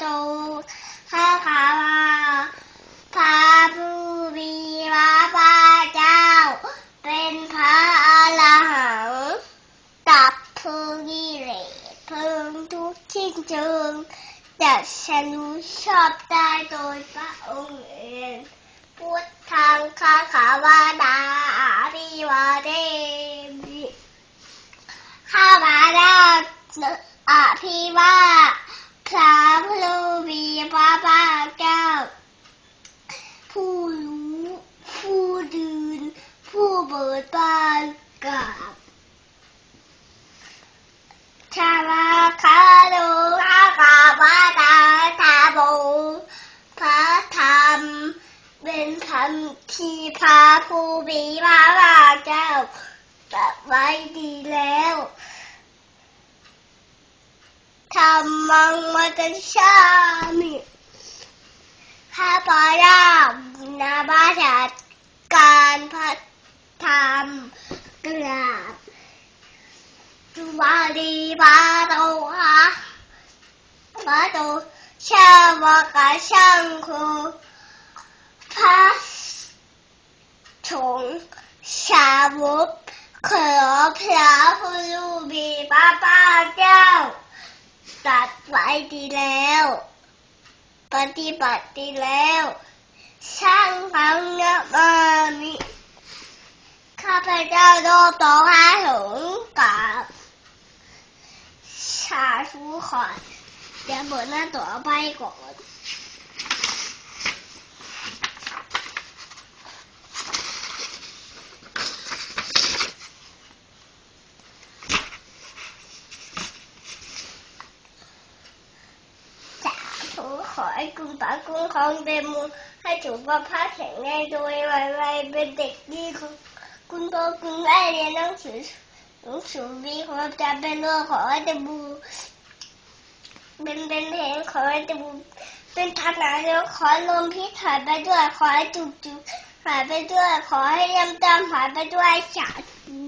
โตข้าขาวาพระผู้มีพระภาคเจ้า เป็นพระอรหันต์ตับพึงกิเลสพึงทุกข์ทิ้งจิงแต่ฉันรู้ชอบได้โดยพระองค์เองพุทธังข้าขาวาดาภิวาเทมิข้าพระเจ้าอภิวา ทพระผู้มีพระภาเจ้า ผู้รู้ผู้ดืนผู้เบิดบานกับชาลาคาโลคากาบาตาตาโบพระธรรม เป็นธรรมที่พระผู้มีพระภาเจ้าตรัสไว้ดีแล้ว มังมัตชามิข้าพเจ้านาบาจัดการพระธรรมกราบจุบาลีบาโตฮะบาโตชาวกะช่างคือพระสงฆ์สาวกขอพระผู้มีพระภาคเจ้า ดไว้ดีแล้ว ปฏิบัติดีแล้วช่างฟังนะมามิข้าพเจ้าโดต่อพระสงฆ์กับชาทุกคนเดี๋ยวเปิดหน้าต่อไปก่อน สาธุ ขอให้คุณพระคุ้มครองเต็มมูให้สุขภาพแข็งแรงโดยไวๆเป็นเด็กดีคุณคุณพ่อคุณแม่เรียนหนังสือหนังสือมีความจำเป็นเรื่องขอให้เต็มมูลเป็นเป็นเพลงขอให้เต็มมูลเป็นทหารแล้วขอลมพิษหายไปด้วยขอให้จุกจุกหายไปด้วยขอให้ยำตามหายไปด้วยสาธุ